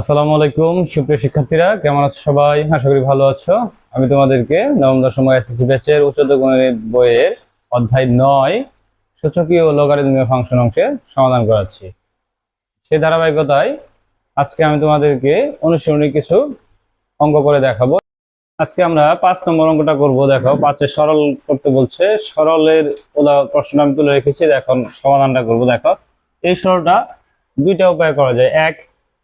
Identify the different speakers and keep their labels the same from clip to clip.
Speaker 1: আসসালামু আলাইকুম, সুপ্রিয় শিক্ষার্থীরা, কেমন আছো সবাই? আশা করি ভালো আছো। আমি তোমাদেরকে নবম, দশম এসএসসি ব্যাচের উচ্চতর গণিত বইয়ের অধ্যায় নয়, সূচকীয় ও লগারিদমীয় ফাংশন অংশের সমাধান করাচ্ছি। সেই ধারাবাহিকতায় আজকে আমি তোমাদেরকে অনুশীলনী কিছু অঙ্ক করে দেখাবো। আজকে আমরা পাঁচ নম্বর অঙ্কটা করব, দেখো পাঁচের সরল করতে বলছে, সরলের প্রশ্ন আমি তুলে রেখেছি, এখন সমাধানটা করব, দেখো। এই সরলটা দুইটা উপায় করা যায়, এক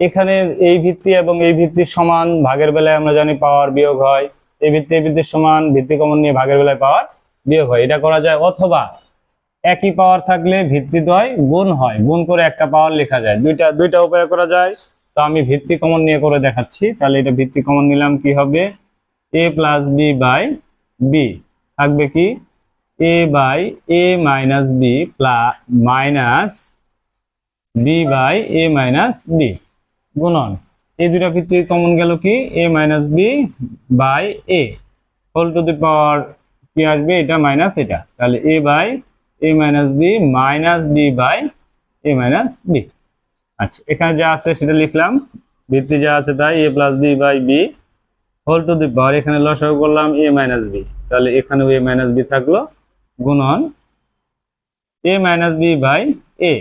Speaker 1: এখানে এই ভিত্তি এবং এই ভিত্তির সমান ভাগের বেলায় আমরা জানি পাওয়ার বিয়োগ হয়। এই ভিত্তি, এই ভিত্তির সমান ভিত্তি কমন নিয়ে ভাগের বেলায় পাওয়ার বিয়োগ হয়। এটা করা যায় অথবা একই পাওয়ার থাকলে ভিত্তি দ্বয় গুণ হয়। গুণ করে একটা পাওয়ার লেখা যায়। দুইটা দুইটা উপায় করা যায়। তো আমি ভিত্তি কমন নিয়ে করে দেখাচ্ছি। তাহলে এটা ভিত্তি কমন নিলাম কি হবে? A plus B by B থাকবে কি? A by A minus B plus minus B by A minus B গুণন। এই দুটা ভিত্তি কমন গেল কি? A minus B by A whole to the power কি আসবে? এটা মাইনাস এটা। তাহলে A by A minus B minus B by A minus B আচ্ছা এখানে যা আছে সেটা লিখলাম। ভিত্তি যা আছে তাই A plus B by B whole to the power এখানে লসাগু করলাম এ মাইনাস বি তাহলে এখানেও এ মাইনাস বি থাকল। গুণন A minus B by A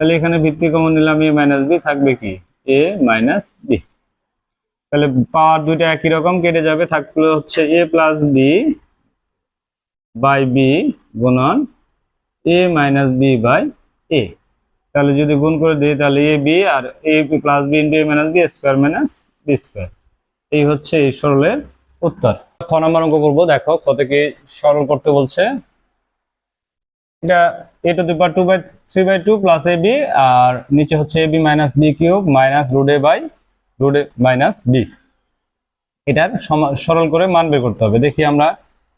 Speaker 1: তাহলে এখানে ভিত্তি কমন নিলাম, এ মাইনাস বি থাকবে কি? এ মাইনাস বি তাহলে পাওয়ার দুইটা একই রকম, কেটে যাবে, থাকল হচ্ছে A plus B by B গুণন A minus B by A তাহলে যদি গুণ করে দিই, তাহলে A B R A plus B into A minus B square minus B square এই হচ্ছে এই সরলের উত্তর। খ নম্বর অঙ্ক করব, দেখো, খ থেকে সরল করতে বলছে। এটা A to the power two by three by two plus A B আর নিচে হচ্ছে A B minus B cube minus A by A minus B এটার সরল করে মান বের করতে হবে। দেখি আমরা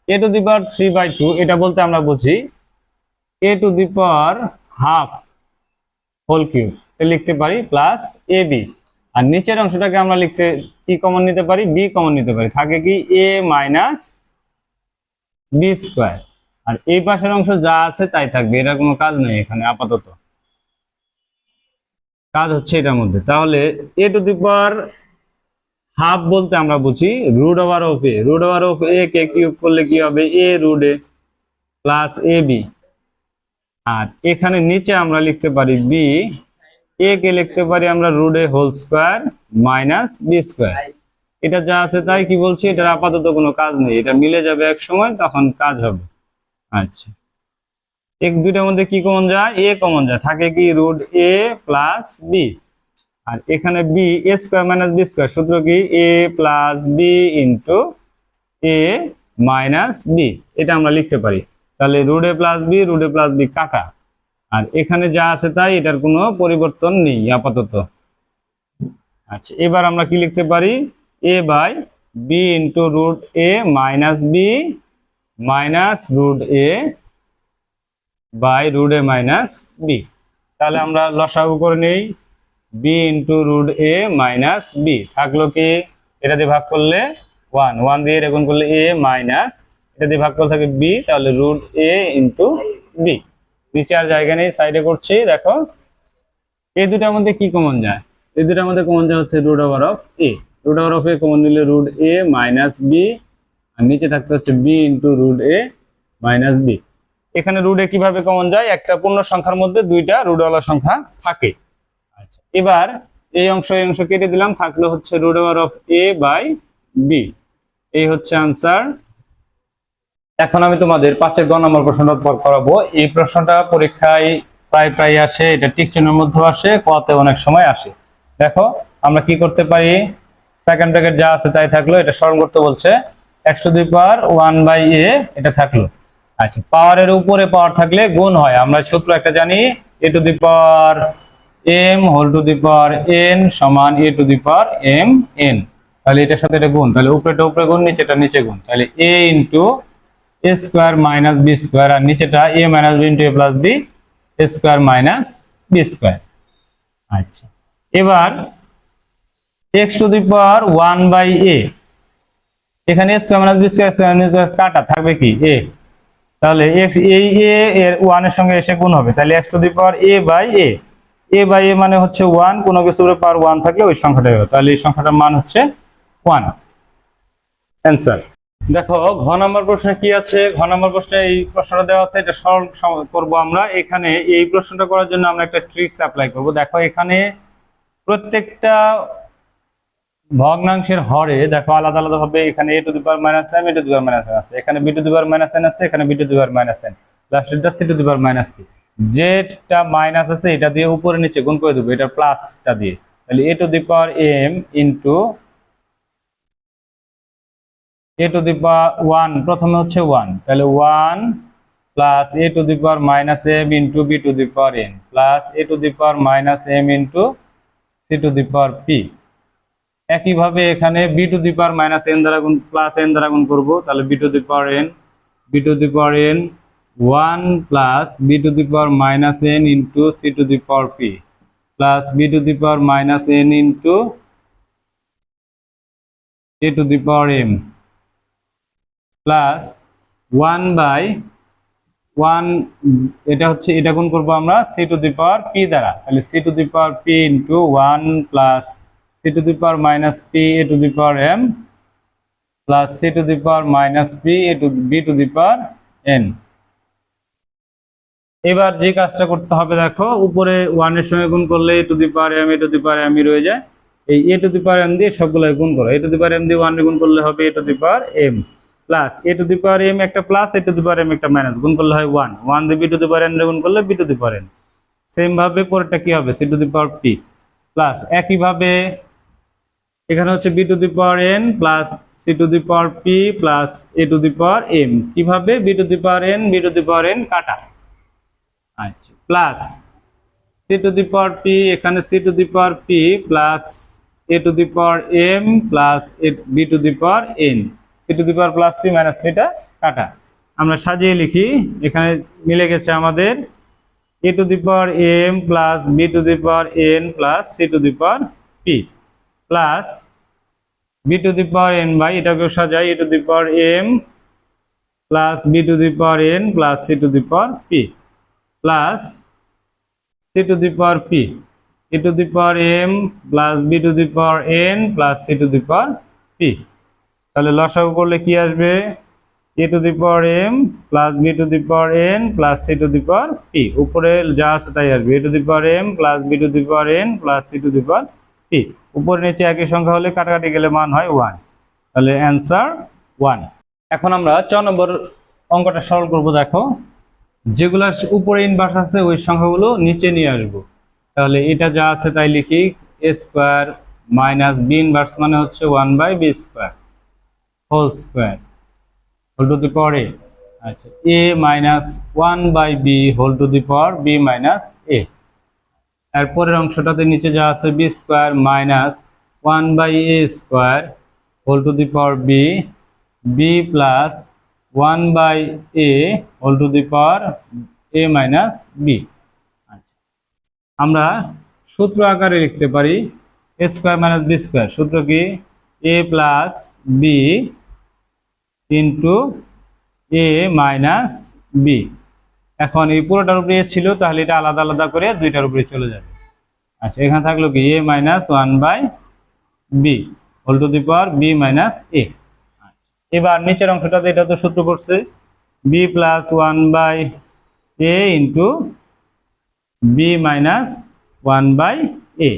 Speaker 1: A to the power three by two এটা বলতে আমরা বুঝি A to the power half whole cube লিখতে পারি প্লাস এ বি আর নিচের অংশটাকে আমরা লিখতে কি কমন নিতে পারি? বি কমন নিতে পারি। থাকে কি এ মাইনাস বি স্কোয়ার আর এই পাশের অংশ যা আছে তাই থাকবে, এটার কোনো কাজ নেই এখানে, আপাতত। কাজ হচ্ছে এটার মধ্যে। তাহলে এ টু দি পাওয়ার হাফ বলতে আমরা বুঝি root over of A. Root over of A K cube করলে কি হবে? A root A plus A B. আর এখানে নিচে আমরা লিখতে পারি বি। এ কে লিখতে পারি আমরা root A whole square minus B square. এটা যা আছে তাই কি বলছি? এটার আপাতত কোনো কাজ নেই। এটা মিলে যাবে এক সময়, তখন কাজ হবে। আচ্ছা। এক দুইটার মধ্যে কি কমন যায়? এ কমন যায়। থাকে কি রুট এ প্লাস বি আর এখানে B A square minus B square সূত্র কি? A plus B into A minus B এটা আমরা লিখতে পারি। তাহলে root A plus B root A plus B কাটা। আর এখানে যা আছে তাই, এটার কোনো পরিবর্তন নেই আপাতত। আচ্ছা এবার আমরা কি লিখতে পারি? A by B into root A minus B minus root A by root A minus B. তাহলে আমরা লসাগু করে নেই। B into root A minus B. থাকল কি? এটা দিয়ে ভাগ করলে ওয়ান। ওয়ান দিয়ে এরকম করলে এ মাইনাস। এটা দিয়ে ভাগ করলে থাকে বি। তাহলে রুট এ ইন্টু বি। নিচে আর জায়গা নেই, সাইডে করছি, দেখো। এই দুটার মধ্যে কি কমন যায়? এই দুটার মধ্যে কমন যায় হচ্ছে root over of A root over of A common নিলে রুট এ মাইনাস বি। আর নিচে থাকতে হচ্ছে B into root A minus B এখানে রুট এ কীভাবে কমন যায়? একটা পূর্ণ সংখ্যার মধ্যে দুইটা রুটওয়ালা সংখ্যা থাকে। আচ্ছা। এবার এই অংশ এই অংশ কেটে দিলাম থাকল হচ্ছে root over of A by B এই হচ্ছে আনসার এখন আমি তোমাদের পাঁচের গ নম্বর প্রশ্নটা পর করাবো। এই প্রশ্নটা পরীক্ষায় প্রায় প্রায় আসে এটা টিকচিহ্নের মধ্যে আসে কতে অনেক সময় আসে। দেখো আমরা কি করতে পারি? সেকেন্ড ব্র্যাকেট যা আছে তাই থাকল এটা স্মরণ করতে বলছে একশো দুই পাওয়ার ওয়ান বাই এ এটা থাকল। আচ্ছা পাওয়ারের উপরে পাওয়ার থাকলে গুণ হয়। আমরা সূত্র একটা জানি, A to the power M whole to the N সমান A to the power M N. তাহলে এটার সাথে এটা গুণ। তাহলে উপরেটা উপরে গুণ, নিচেটা নিচে গুণ। তাহলে A into A square minus B square আর নিচেটা A minus B into A plus B square minus B square. আচ্ছা এবার X to the power one by A এখানে কাটা থাকবে কি? এ তাহলে x, এই এ এর ওয়ানের সঙ্গে এসে গুণ হবে। তাহলে X to the power A by A A by A মানে হচ্ছে ওয়ান কোনো কিছুর পাওয়ার ওয়ান থাকলে ওই সংখ্যাটাই হবে। তাহলে এই সংখ্যাটার মান হচ্ছে ওয়ান অ্যান্সার দেখো, ঘ নম্বর প্রশ্নে কি আছে? ঘ নম্বর প্রশ্নে এই প্রশ্নটা দেওয়া আছে, এটা সরল করব আমরা। এখানে এই প্রশ্নটা করার জন্য আমরা একটা ট্রিক্স অ্যাপ্লাই করব। দেখো, এখানে প্রত্যেকটা ভগ্নাংশের হরে দেখো আলাদা আলাদা ভাবে এখানে A to the minus M A to the minus N আছে এখানে বি টু মাইনাস এন আছে এখানে B to the minus N লাস্টেরটা C to the power minus P যেটা মাইনাস আছে এটা দিয়ে উপরে নিচে গুণ করে দেবো এটা প্লাসটা দিয়ে তাহলে A to the power M into A to the power one প্রথমে হচ্ছে ওয়ান তাহলে one plus A to the power minus M into B to the power N plus A to the power minus M into C to the power P একইভাবে এখানে B to the power minus N দ্বারা গুণ plus N দ্বারা গুণ করব, তাহলে B to the power N B to the power N one plus B to the power minus N into C to the power P plus B to the power minus N into A to the power M plus one by one এটা হচ্ছে, এটা গুণ করব আমরা C to the power P দ্বারা, তাহলে C to the power P into one plus C to the power minus P A to the power M plus C to the power minus P A to B to the power N এবার যে কাজটা করতে হবে দেখো উপরে ওয়ানের সঙ্গে গুণ করলে A to the power M A to the power M ই রয়ে যায় এই এ টু দি পাওয়ার এম দিয়ে সবগুলো গুণ করো A to the power M দিয়ে ওয়ান গুণ করলে হবে A to the power M plus A to the power M একটা plus A to the power M একটা মাইনাস গুণ করলে হয় ওয়ান ওয়ান দিয়ে B to the power N গুণ করলে B to the power N same ভাবে পরেরটা কি হবে C to the power P plus একইভাবে এখানে হচ্ছে B to the power N plus C to the power P plus A to the power M কীভাবে B to the power N B to the power N কাটা আচ্ছা plus C to the power P এখানে C to the power P plus A to the power M plus A B to the power N C to the power plus P minus পিটা কাটা আমরা সাজিয়ে লিখি এখানে মিলে গেছে আমাদের A to the power M plus B to the power N plus C to the power P plus B to the power N by এটাকেও সাজাই A to the power M plus B to the power N plus C to the power P plus C to the power P A to the power M plus B to the power N plus C to the power P তাহলে লসাগু করলে কি আসবে A to the power M plus B to the power N plus C to the power P উপরে যা আছে তাই আসবে A to the power M plus B to the power N plus C to the power P উপরে নিচে একই সংখ্যা হলে কাটাকাটি গেলে মান হয় ওয়ান তাহলে অ্যান্সার ওয়ান এখন আমরা ছ নম্বর অঙ্কটা সরল করব, দেখো। যেগুলো উপরে ইনভার্স আছে, ওই সংখ্যাগুলো নিচে নিয়ে আসব। তাহলে এটা যা আছে তাই লিখি A square minus B inverse মানে হচ্ছে one by B square whole square whole to the power A আচ্ছা A minus one by B whole to the power B minus A আর পরের অংশটাতে নিচে যা আছে B square minus one by A square whole to the power B B plus one by A whole to the power A minus B আচ্ছা। আমরা সূত্র আকারে লিখতে পারি A square minus B square সূত্র কি? A plus B into A minus B এখন এই পুরোটার উপরে এস ছিল, তাহলে এটা আলাদা আলাদা করে দুইটার উপরে চলে যাবে। আচ্ছা এখানে থাকল কি? A minus one by B whole to the power B minus A এবার নিচের অংশটাতে এটা তো সূত্র করছে B plus one by A into B minus one by A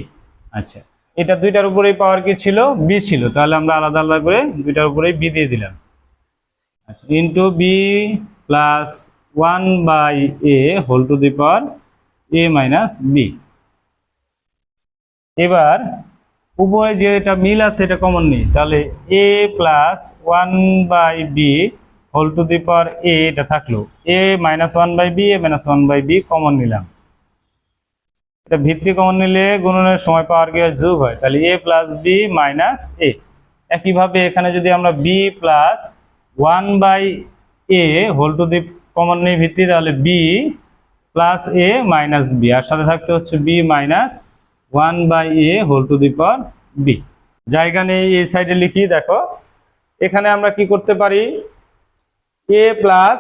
Speaker 1: আচ্ছা এটা দুইটার উপরেই পাওয়ার কি ছিল? বি ছিল। তাহলে আমরা আলাদা আলাদা করে দুইটার উপরেই বি দিয়ে দিলাম। আচ্ছা into B plus one by A whole to the power A minus B এবার উপরে যেটা মিল আছে, এটা কমন নেই। তাহলে A plus one by B whole to the power A এটা থাকল। A minus one by B A minus one by B common নিলাম। এটা ভিত্তি কমন নিলে গুণনের সময় পাওয়ার গিয়ে যোগ হয়। তাহলে A plus B minus A একইভাবে এখানে যদি আমরা B plus one by A whole to the common নেই ভিত্তি, তাহলে B plus A minus B আর সাথে থাকতে হচ্ছে B minus one by A whole to the power B জায়গা নেই এই সাইডে লিখি, দেখো। এখানে আমরা কি করতে পারি? A plus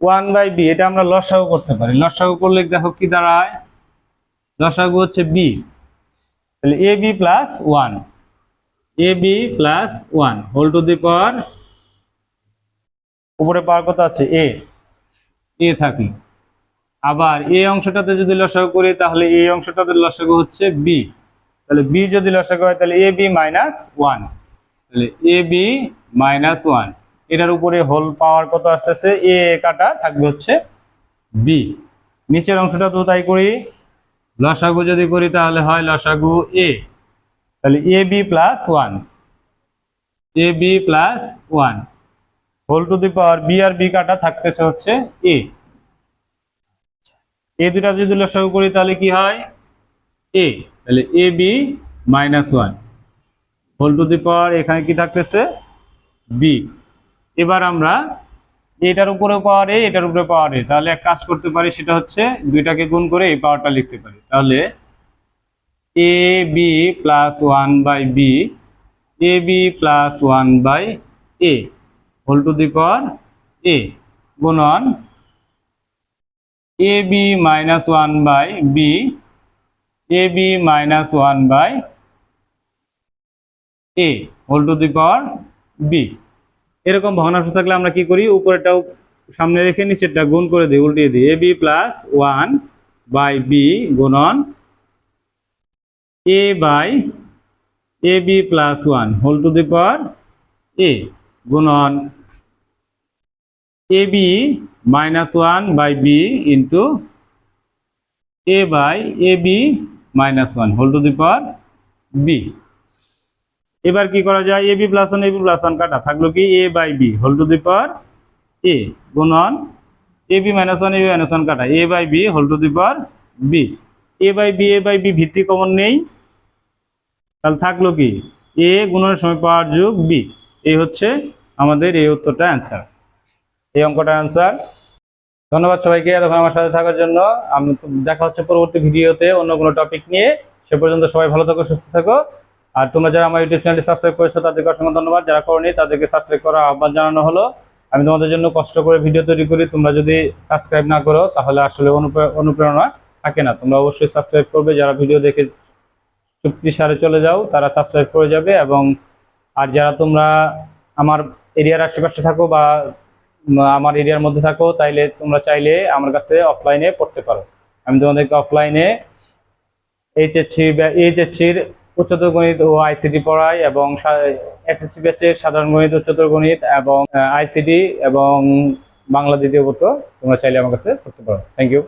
Speaker 1: one by B এটা আমরা লসাগু করতে পারি। লসাগু করলে দেখো কি দাঁড়ায়? লসাগু হচ্ছে বি তাহলে A B plus one A B plus one whole to the power উপরে পাওয়ার কথা আছে? এ এ থাকল। আবার এই অংশটাতে যদি লসাগু করি, তাহলে এই অংশটাতে লসাগু হচ্ছে বি তাহলে বি যদি লসাগু হয়, তাহলে এ বি মাইনাস ওয়ান তাহলে এ বি মাইনাস ওয়ান এটার উপরে হোল পাওয়ার কত আসতেছে? এ কাটা থাকবে হচ্ছে বি নিচের অংশটা তো তাই করি। লসাগু যদি করি, তাহলে হয় লসাগু এ তাহলে A B plus one A B plus one whole to the power B R B কাটা থাকতেছে হচ্ছে এ এ দুটা যদি লসাগু করি তাহলে কি হয়? এ তাহলে A B minus one whole to the power এখানে কি থাকতেছে? বি এবার আমরা এটার উপরে পাওয়ার এ এটার উপরে পাওয়ার এ তাহলে এক কাজ করতে পারি, সেটা হচ্ছে দুইটাকে গুণ করে এই পাওয়ারটা লিখতে পারি। তাহলে A B plus one by B A B plus one by A whole to the power A গুণন A B minus one by B A B minus one by A whole to the power B এরকম ভগ্নাংশ থাকলে আমরা কি করি? উপরেরটাও সামনে রেখে নিচেরটা গুণ করে দিই, উল্টিয়ে দিই। A B plus one by B গুণন A by A B plus one whole to the power A গুণন A B minus one by B into A by A B minus one whole to the power B এবার কি করা যায়? A B plus one A B plus one কাটা। থাকল কি? A by B whole to the power A গুণন A B minus one A B minus one কাটা। A by B whole to the power B A by B A by B ভিত্তি common নেই। তাহলে থাকল কি? এ গুণনের সময় পাওয়ার যোগ B এই হচ্ছে আমাদের এই উত্তরটা অ্যান্সার এই অঙ্কটার অ্যান্সার ধন্যবাদ সবাইকে এতক্ষণ আমার সাথে থাকার জন্য। আমি দেখা হচ্ছে পরবর্তী ভিডিওতে অন্য কোনো টপিক নিয়ে। সে পর্যন্ত সবাই ভালো থাকো, সুস্থ থাকো। আর তোমরা যারা আমার ইউটিউব চ্যানেলটি সাবস্ক্রাইব করেছ, তাদেরকে অসংখ্য ধন্যবাদ। যারা করনি, তাদেরকে সাবস্ক্রাইব করার আহ্বান জানানো হলো। আমি তোমাদের জন্য কষ্ট করে ভিডিও তৈরি করি। তোমরা যদি সাবস্ক্রাইব না করো, তাহলে আসলে অনুপ্রে- অনুপ্রেরণা থাকে না। তোমরা অবশ্যই সাবস্ক্রাইব করবে। যারা ভিডিও দেখে চুক্তি সারে চলে যাও, তারা সাবস্ক্রাইব করে যাবে। এবং আর যারা তোমরা আমার এরিয়ার আশেপাশে থাকো বা আমার এরিয়ার মধ্যে থাকো, তাইলে তোমরা চাইলে আমার কাছে অফলাইনে পড়তে পারো। আমি তোমাদেরকে অফলাইনে এইচএসসি এইচএসসির উচ্চতর গণিত ও আইসিটি পড়াই এবং এসএসসি ব্যাচের সাধারণ গণিত উচ্চতর গণিত এবং আইসিটি এবং বাংলা দ্বিতীয় তোমরা চাইলে আমার কাছে পড়তে পারো। Thank you